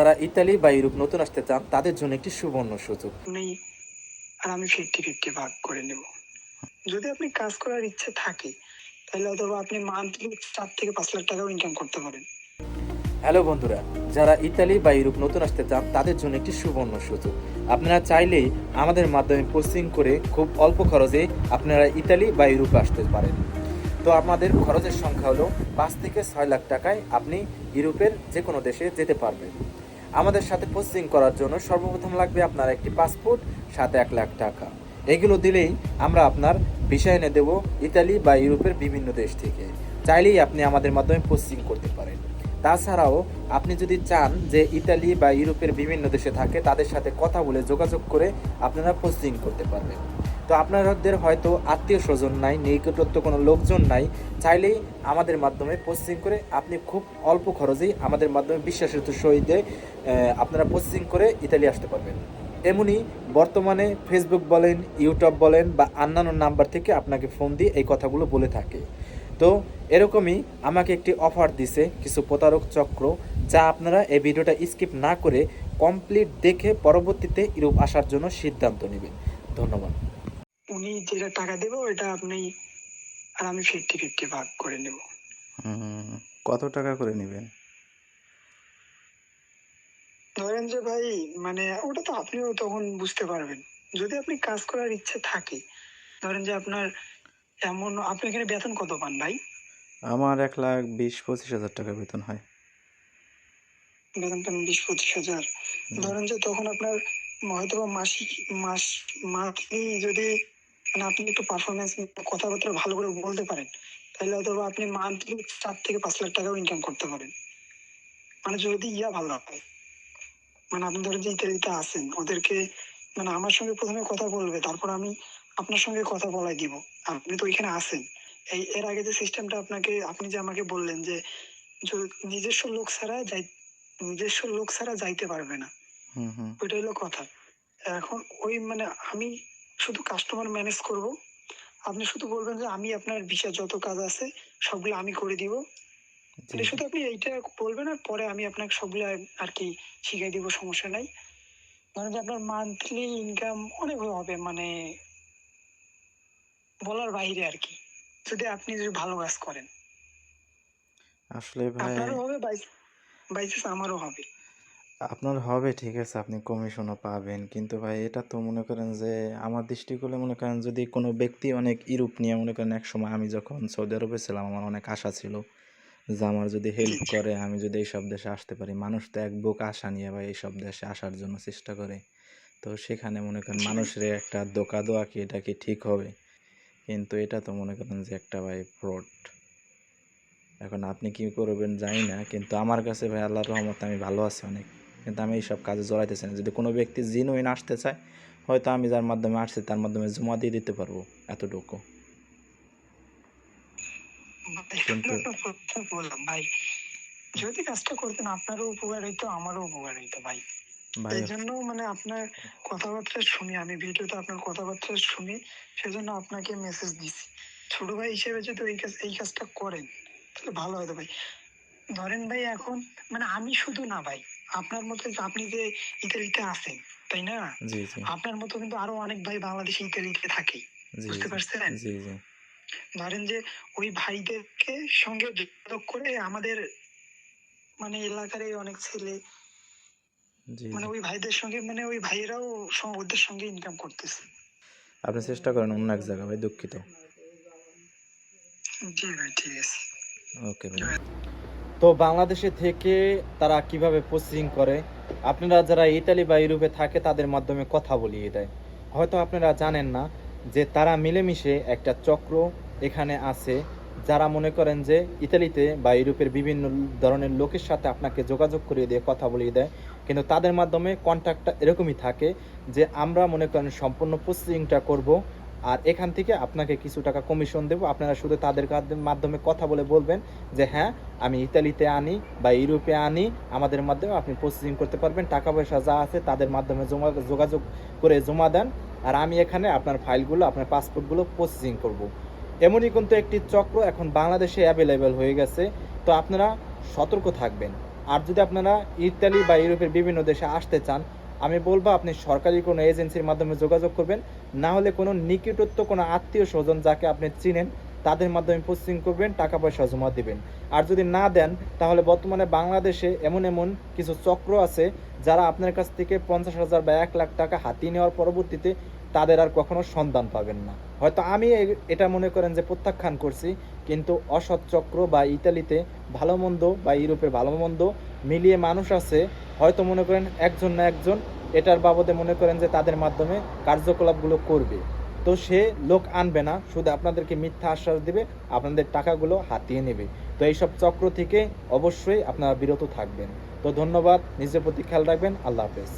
যারা ইতালি বা ইউরোপ নতুন আসতে চান তাদের জন্য একটি সুবর্ণ সুযোগ। নেই আর আমি ফিফটি ফিফটি ভাগ করে নেব। যদি আপনি কাজ করার ইচ্ছে থাকে তাহলে অথবা আপনি মান্থলি চার থেকে পাঁচ লাখ টাকাও ইনকাম করতে পারেন। হ্যালো বন্ধুরা যারা ইতালি বা ইউরোপ নতুন আসতে চান তাদের জন্য একটি সুবর্ণ সুযোগ। আপনারা চাইলেই আমাদের মাধ্যমে পোস্টিং করে খুব অল্প খরচে আপনারা ইতালি বা ইউরোপে আসতে পারেন। তো আমাদের খরচের সংখ্যা হলো পাঁচ থেকে ছয় লাখ টাকায় আপনি ইউরোপের যে কোনো দেশে যেতে পারবেন। আমাদের সাথে পোস্টিং করার জন্য সর্বপ্রথম লাগবে আপনার একটি পাসপোর্ট সাথে এক লাখ টাকা। এগুলো দিলেই আমরা আপনার ভিসা এনে দেবো ইতালি বা ইউরোপের বিভিন্ন দেশ থেকে। চাইলেই আপনি আমাদের মাধ্যমে পোস্টিং করতে পারেন। তাছাড়াও আপনি যদি চান যে ইতালি বা ইউরোপের বিভিন্ন দেশে থাকে, তাদের সাথে কথা বলে যোগাযোগ করে আপনারা পোস্টিং করতে পারবেন। তো আপনাদের হয়তো আত্মীয় স্বজন নাই নিকটত্ব কোনো লোকজন নাই, চাইলেই আমাদের মাধ্যমে পোস্টিং করে আপনি খুব অল্প খরচেই আমাদের মাধ্যমে বিশ্বাসের সহিতে আপনারা পোস্টিং করে ইতালি আসতে পারবেন। এমনই বর্তমানে ফেসবুক বলেন ইউটিউব বলেন বা অন্যান্য নাম্বার থেকে আপনাকে ফোন দিয়ে এই কথাগুলো বলে থাকে। তো এরকমই আমাকে একটি অফার দিছে কিছু প্রতারক চক্র, যা আপনারা এই ভিডিওটা স্কিপ না করে কমপ্লিট দেখে পরবর্তীতে ইউরোপ আসার জন্য সিদ্ধান্ত নেবেন। ধন্যবাদ। উনি যেটা টাকা দেবে ওটা আপনি আর আমি ফিফটি ফিফটি ভাগ করে নেব। হুম, কত টাকা করে নেবেন? ধরেন যে ভাই মানে ওটা তো আপনিও তখন বুঝতে পারবেন। যদি আপনি কাজ করার ইচ্ছে থাকে ধরেন যে আপনার এমন আপনি এখানে বেতন কত পান ভাই? আমার এক লাখ বিশ পঁচিশ হাজার টাকা বেতন হয়। বেতন পান বিশ পঁচিশ হাজার। ধরেন যে তখন আপনার হয়তো মাসিক মাস মান্থলি যদি মানে আপনি একটু পারফরমেন্স কথাবার্তা ভালো করে বলতে পারেন। তাহলে হয়তো আপনি মান্থলি চার থেকে পাঁচ লাখ টাকাও ইনকাম করতে পারেন। মানে যদি ইয়া ভালো হয় মানে আপনি ধরেন যে ইত্যাদিতে আছেন ওদেরকে মানে আমার সঙ্গে প্রথমে কথা বলবে তারপর আমি আপনার সঙ্গে কথা বলাই দিব। আপনি তো ওইখানে আছেন। এই এর আগে যে সিস্টেমটা আপনাকে আপনি যে আমাকে বললেন যে নিজস্ব লোক ছাড়া যাই নিজস্ব লোক ছাড়া যাইতে পারবে না। হুম হুম। ওইটা হলো কথা। এখন ওই মানে আমি শুধু কাস্টমার ম্যানেজ করব। আপনি শুধু বলবেন যে আমি আপনার ভিসা যত কাজ আছে সবগুলো আমি করে দিব। মানে শুধু আপনি এইটা বলবেন আর পরে আমি আপনাকে সবগুলো আর কি শিখাই দিব সমস্যা নাই। ধরেন যে আপনার মান্থলি ইনকাম অনেক হবে মানে বলার বাইরে আর কি। যদি আপনি যদি ভালো কাজ করেন। আসলে ভাই আপনারও হবে বাইচান্স আমারও হবে। আপনার হবে ঠিক আছে আপনি কমিশনও পাবেন। কিন্তু ভাই এটা তো মনে করেন যে আমার দৃষ্টিকোণে মনে করেন যদি কোনো ব্যক্তি অনেক ইউরোপ নিয়ে মনে করেন এক সময় আমি যখন সৌদি আরবে ছিলাম আমার অনেক আশা ছিল যে আমার যদি হেল্প করে আমি যদি এইসব দেশে আসতে পারি। মানুষ তো এক বুক আশা নিয়ে ভাই এইসব দেশে আসার জন্য চেষ্টা করে। তো সেখানে মনে করেন মানুষের একটা দোকা দোয়া কি এটা কি ঠিক হবে? কিন্তু এটা তো মনে করেন যে একটা ভাই ফ্রড এখন আপনি কি করবেন জানি না কিন্তু আমার কাছে ভাই আল্লাহর রহমতে আমি ভালো আছি অনেক। কিন্তু আমি এইসব কাজে জড়াইতেছি না। যদি কোনো ব্যক্তি জিনুইন আসতে চায় হয়তো আমি যার মাধ্যমে আসছি তার মাধ্যমে জমা দিয়ে দিতে পারব এতটুকু। কিন্তু- বললাম ভাই। যদি কাজটা করতেন আপনারও উপকার হইতো আমারও উপকার হইতো ভাই। ভাই এই জন্য মানে আপনার কথাবার্তা শুনি আমি ভিডিওতে আপনার কথাবার্তা শুনি সেজন্য আপনাকে মেসেজ দিছি। ছোট ভাই হিসেবে যদি এই কাজ এই কাজটা করেন তাহলে ভালো হতো ভাই। ধরেন ভাই এখন মানে আমি শুধু না ভাই আপনার মতো আপনি যে ইতালিতে আছেন তাই না? আপনার মতো কিন্তু আরও অনেক ভাই বাংলাদেশে ইতালিতে থাকে বুঝতে পারছেন? ধরেন যে ওই ভাইদেরকে সঙ্গে যোগাযোগ করে আমাদের মানে এলাকার অনেক ছেলে মানে ওই ভাইদের সঙ্গে মানে ওই ভাইয়েরাও ওদের সঙ্গে ইনকাম করতেছে। আপনি চেষ্টা করেন অন্য এক জায়গায় ভাই দুঃখিত। জি ভাই ঠিক আছে। ওকে ভাই। তো বাংলাদেশে থেকে তারা কীভাবে পোস্টিং করে? আপনারা যারা ইতালি বা ইউরোপে থাকে, তাদের মাধ্যমে কথা বলিয়ে দেয় হয়তো আপনারা জানেন না যে তারা মিলেমিশে একটা চক্র এখানে আছে, যারা মনে করেন যে ইতালিতে বা ইউরোপের বিভিন্ন ধরনের লোকের সাথে আপনাকে যোগাযোগ করিয়ে দিয়ে কথা বলিয়ে দেয়। কিন্তু তাদের মাধ্যমে কন্ট্যাক্টটা এরকমই থাকে যে আমরা মনে করেন সম্পূর্ণ পোস্টিংটা করব আর এখান থেকে আপনাকে কিছু টাকা কমিশন দেবো। আপনারা শুধু তাদের মাধ্যমে কথা বলে বলবেন যে হ্যাঁ আমি ইতালিতে আনি বা ইউরোপে আনি। আমাদের মাধ্যমে আপনি প্রসেসিং করতে পারবেন। টাকা পয়সা যা আছে তাদের মাধ্যমে জমা যোগাযোগ করে জমা দেন। আর আমি এখানে আপনার ফাইলগুলো, আপনার পাসপোর্টগুলো প্রসেসিং করব। এমনই কিন্তু একটি চক্র এখন বাংলাদেশে অ্যাভেলেবেল হয়ে গেছে। তো আপনারা সতর্ক থাকবেন। আর যদি আপনারা ইতালি বা ইউরোপের বিভিন্ন দেশে আসতে চান আমি বলব আপনি সরকারি কোনো এজেন্সির মাধ্যমে যোগাযোগ করবেন। না হলে কোনো নিকটত্ব কোনো আত্মীয় স্বজন যাকে আপনি চিনেন, তাদের মাধ্যমে পোস্টিং করবেন, টাকা পয়সা জমা দিবেন। আর যদি না দেন, তাহলে বর্তমানে বাংলাদেশে এমন এমন কিছু চক্র আছে যারা আপনার কাছ থেকে পঞ্চাশ হাজার বা এক লাখ টাকা হাতিয়ে নেওয়ার পরবর্তীতে তাদের আর কখনো সন্ধান পাবেন না। হয়তো আমি এটা মনে করেন যে প্রত্যাখ্যান করছি, কিন্তু অসৎ চক্র বা ইতালিতে ভালো মন্দ বা ইউরোপে ভালো মন্দ মিলিয়ে মানুষ আছে হয়তো মনে করেন একজন না একজন, এটার বাবদে মনে করেন যে তাদের মাধ্যমে কার্যকলাপগুলো করবে। তো সে লোক আনবে না, শুধু আপনাদেরকে মিথ্যা আশ্বাস দেবে, আপনাদের টাকাগুলো হাতিয়ে নেবে। তো এইসব চক্র থেকে অবশ্যই আপনারা বিরত থাকবেন। তো ধন্যবাদ, নিজের প্রতি খেয়াল রাখবেন, আল্লাহ হাফেজ।